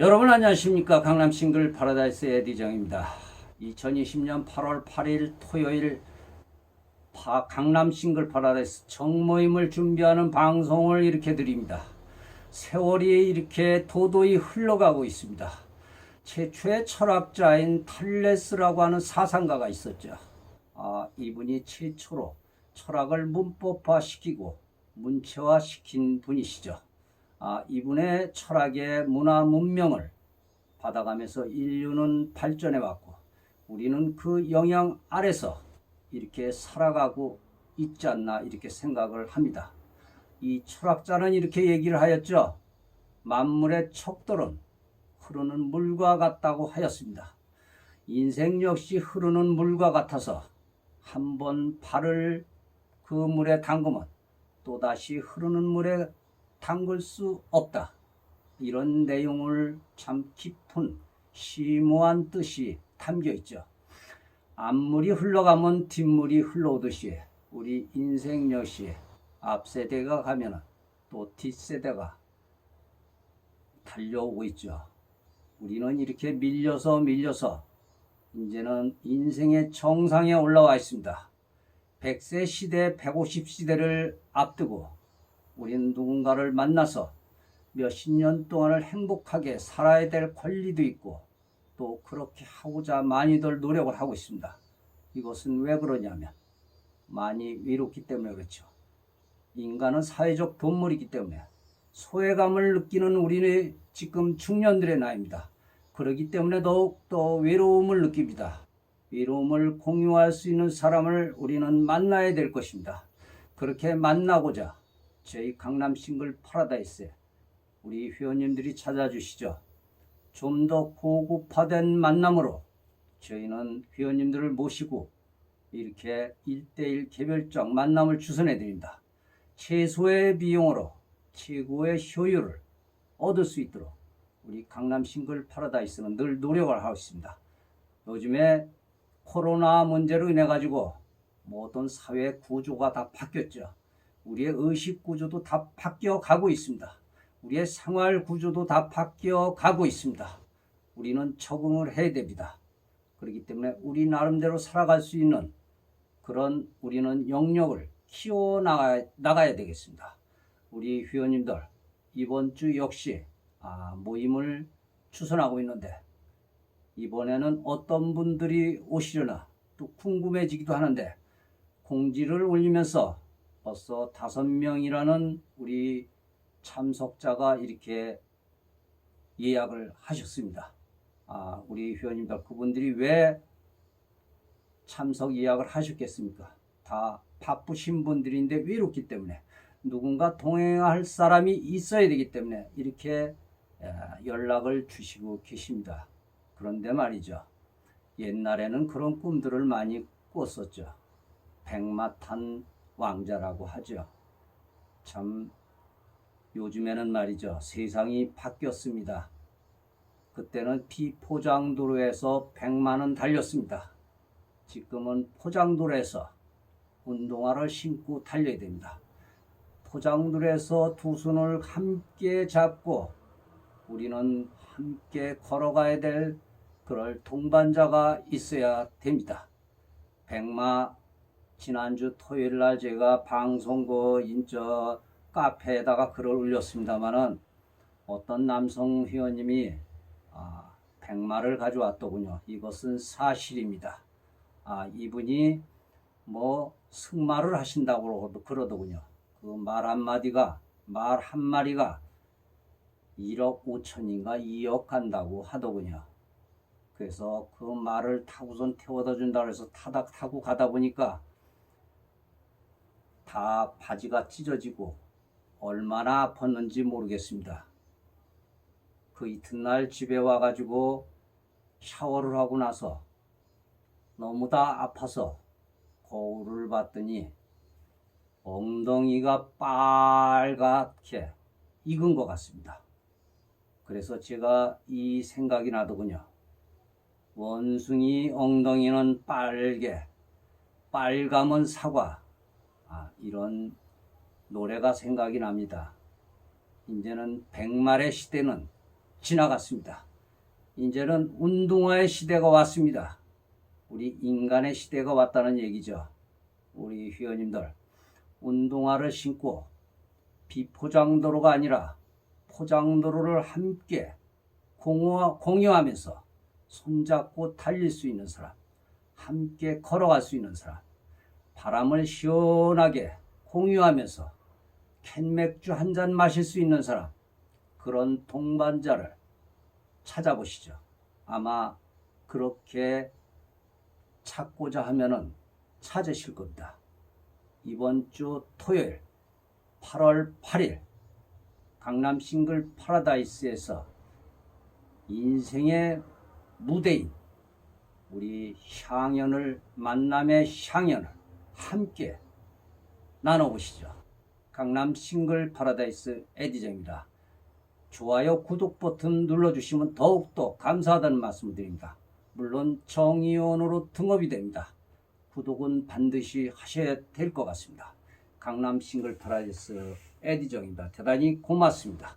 여러분 안녕하십니까 강남 싱글 파라다이스 에디정입니다. 2020년 8월 8일 토요일 파- 강남 싱글 파라다이스 정모임을 준비하는 방송을 이렇게 드립니다. 세월이 이렇게 도도히 흘러가고 있습니다. 최초의 철학자인 탈레스라고 하는 사상가가 있었죠. 아, 이분이 최초로 철학을 문법화시키고 문체화시킨 분이시죠. 아, 이분의 철학의 문화 문명을 받아가면서 인류는 발전해 왔고 우리는 그 영향 아래서 이렇게 살아가고 있지 않나 이렇게 생각을 합니다. 이 철학자는 이렇게 얘기를 하였죠. 만물의 척도는 흐르는 물과 같다고 하였습니다. 인생 역시 흐르는 물과 같아서 한 번 발을 그 물에 담그면 또다시 흐르는 물에 담글 수 없다. 이런 내용을 참 깊은 심오한 뜻이 담겨 있죠. 앞물이 흘러가면 뒷물이 흘러오듯이 우리 인생 역시 앞세대가 가면 또 뒷세대가 달려오고 있죠. 우리는 이렇게 밀려서 밀려서 이제는 인생의 정상에 올라와 있습니다. 100세 시대, 150시대를 앞두고 우리는 누군가를 만나서 몇십 년 동안을 행복하게 살아야 될 권리도 있고 또 그렇게 하고자 많이들 노력을 하고 있습니다. 이것은 왜 그러냐면 많이 외롭기 때문에 그렇죠. 인간은 사회적 동물이기 때문에 소외감을 느끼는 우리는 지금 중년들의 나이입니다. 그렇기 때문에 더욱더 외로움을 느낍니다. 외로움을 공유할 수 있는 사람을 우리는 만나야 될 것입니다. 그렇게 만나고자 저희 강남 싱글 파라다이스에 우리 회원님들이 찾아주시죠. 좀 더 고급화된 만남으로 저희는 회원님들을 모시고 이렇게 일대일 개별적 만남을 주선해 드립니다. 최소의 비용으로 최고의 효율을 얻을 수 있도록 우리 강남 싱글 파라다이스는 늘 노력을 하고 있습니다. 요즘에 코로나 문제로 인해 가지고 모든 사회 구조가 다 바뀌었죠. 우리의 의식 구조도 다 바뀌어 가고 있습니다. 우리의 생활 구조도 다 바뀌어 가고 있습니다. 우리는 적응을 해야 됩니다. 그렇기 때문에 우리 나름대로 살아갈 수 있는 그런 우리는 영역을 키워 나가야, 나가야 되겠습니다. 우리 회원님들 이번 주 역시 아, 모임을 추선하고 있는데 이번에는 어떤 분들이 오시려나 또 궁금해지기도 하는데 공지를 올리면서 벌써 다섯 명이라는 우리 참석자가 이렇게 예약을 하셨습니다. 아, 우리 회원님들 그분들이 왜 참석 예약을 하셨겠습니까? 다 바쁘신 분들인데 외롭기 때문에 누군가 동행할 사람이 있어야 되기 때문에 이렇게 에, 연락을 주시고 계십니다. 그런데 말이죠. 옛날에는 그런 꿈들을 많이 꿨었죠. 백마탄 왕자라고 하죠. 참 요즘에는 말이죠. 세상이 바뀌었습니다. 그때는 비포장도로에서 100만원 달렸습니다. 지금은 포장도로에서 운동화를 신고 달려야 됩니다. 포장도로에서 두 손을 함께 잡고 우리는 함께 걸어가야 될 그럴 동반자가 있어야 됩니다. 백마 지난주 토요일 날 제가 방송국 인저 카페에다가 글을 올렸습니다마는 어떤 남성 회원님이 아, 백마를 가져왔더군요. 이것은 사실입니다. 아, 이분이 뭐 승마를 하신다고 그러더군요. 그 말 한마디가 말 한마리가 1억 5천인가 2억 간다고 하더군요. 그래서 그 말을 타고선 태워다 준다 그래서 타다 타고 가다 보니까 다 바지가 찢어지고 얼마나 아팠는지 모르겠습니다. 그 이튿날 집에 와가지고 샤워를 하고 나서 너무 다 아파서 거울을 봤더니 엉덩이가 빨갛게 익은 것 같습니다. 그래서 제가 이 생각이 나더군요. 원숭이 엉덩이는 빨개, 빨감은 사과. 아, 이런 노래가 생각이 납니다. 이제는 백말의 시대는 지나갔습니다. 이제는 운동화의 시대가 왔습니다. 우리 인간의 시대가 왔다는 얘기죠. 우리 회원님들, 운동화를 신고 비포장도로가 아니라 포장도로를 함께 공유하, 공유하면서 손잡고 달릴 수 있는 사람, 함께 걸어갈 수 있는 사람, 바람을 시원하게 공유하면서 캔맥주 한 잔 마실 수 있는 사람, 그런 동반자를 찾아보시죠. 아마 그렇게 찾고자 하면은 찾으실 겁니다. 이번 주 토요일 8월 8일 강남 싱글 파라다이스에서 인생의 무대인 우리 향연을 만남의 향연을 함께 나눠보시죠. 강남 싱글 파라다이스 에디정입니다. 좋아요, 구독 버튼 눌러주시면 더욱더 감사하다는 말씀을 드립니다. 물론 정의원으로 등업이 됩니다. 구독은 반드시 하셔야 될 것 같습니다. 강남 싱글 파라다이스 에디정입니다. 대단히 고맙습니다.